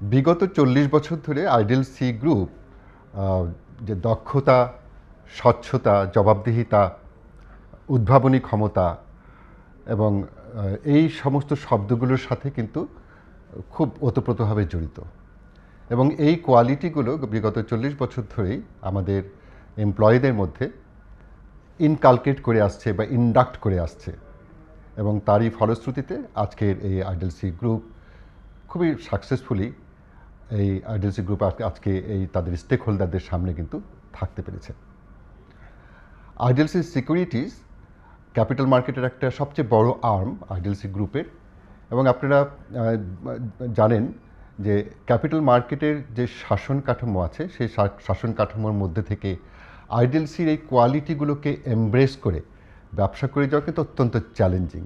বিগত চল্লিশ বছর ধরে আইডেল সি গ্রুপ যে দক্ষতা, স্বচ্ছতা, জবাবদিহিতা, উদ্ভাবনী ক্ষমতা এবং এই সমস্ত শব্দগুলোর সাথে কিন্তু খুব ওতপ্রোতভাবে জড়িত। এবং এই কোয়ালিটিগুলো বিগত চল্লিশ বছর ধরেই আমাদের এমপ্লয়ীদের মধ্যে ইনকালকেট করে আসছে বা ইন্ডাক্ট করে আসছে এবং তারই ফলশ্রুতিতে আজকের এই আইডেলসি গ্রুপ খুবই সাকসেসফুলি এই আইডেলসি গ্রুপ আজকে এই তাদের স্টেক হোল্ডারদের সামনে কিন্তু থাকতে পেরেছে। আইডেলসি সিকিউরিটিস ক্যাপিটাল মার্কেটের একটা সবচেয়ে বড় আর্ম আইডেলসি গ্রুপের এবং আপনারা জানেন যে ক্যাপিটাল মার্কেটের যে শাসন কাঠামো আছে সেই শাসন কাঠামোর মধ্যে থেকে আইডেলসির এই কোয়ালিটিগুলোকে এমব্রেস করে ব্যবসা করে যাওয়া কিন্তু অত্যন্ত চ্যালেঞ্জিং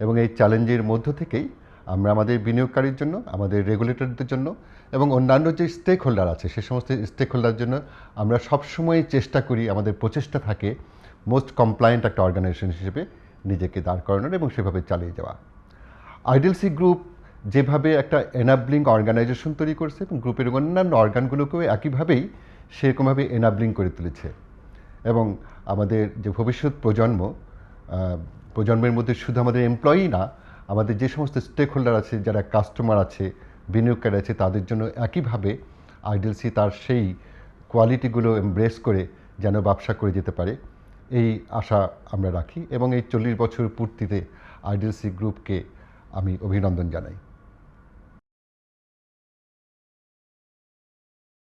এবং এই চ্যালেঞ্জের মধ্য থেকেই আমরা আমাদের বিনিয়োগকারীর জন্য, আমাদের রেগুলেটরদের জন্য এবং অন্যান্য যে স্টেক হোল্ডার আছে, সে সমস্ত স্টেক হোল্ডার জন্য আমরা সবসময় চেষ্টা করি, আমাদের প্রচেষ্টা থাকে মোস্ট কমপ্লায়েন্ট একটা অর্গানাইজেশন হিসেবে নিজেকে দাঁড় করানোর এবং সেভাবে চালিয়ে যাওয়া। আইডেলসি গ্রুপ যেভাবে একটা এনাবলিং অর্গানাইজেশন তৈরি করছে এবং গ্রুপের অন্যান্য অর্গানগুলোকেও একইভাবেই সেরকমভাবে এনাবলিং করে তুলেছে এবং আমাদের যে ভবিষ্যৎ প্রজন্ম প্রজন্মের মধ্যে শুধু আমাদের এমপ্লয়ি না আমাদের যে সমস্ত স্টেক হোল্ডার আছে, যারা কাস্টমার আছে, বিনিয়োগকারী আছে, তাদের জন্য একইভাবে আইডেলসি তার সেই কোয়ালিটিগুলো এমব্রেস করে যেন ব্যবসা করে যেতে পারে। এই আশা আমরা রাখি এবং এই চল্লিশ বছর পূর্তিতে আইডেলসি গ্রুপকে আমি অভিনন্দন জানাই।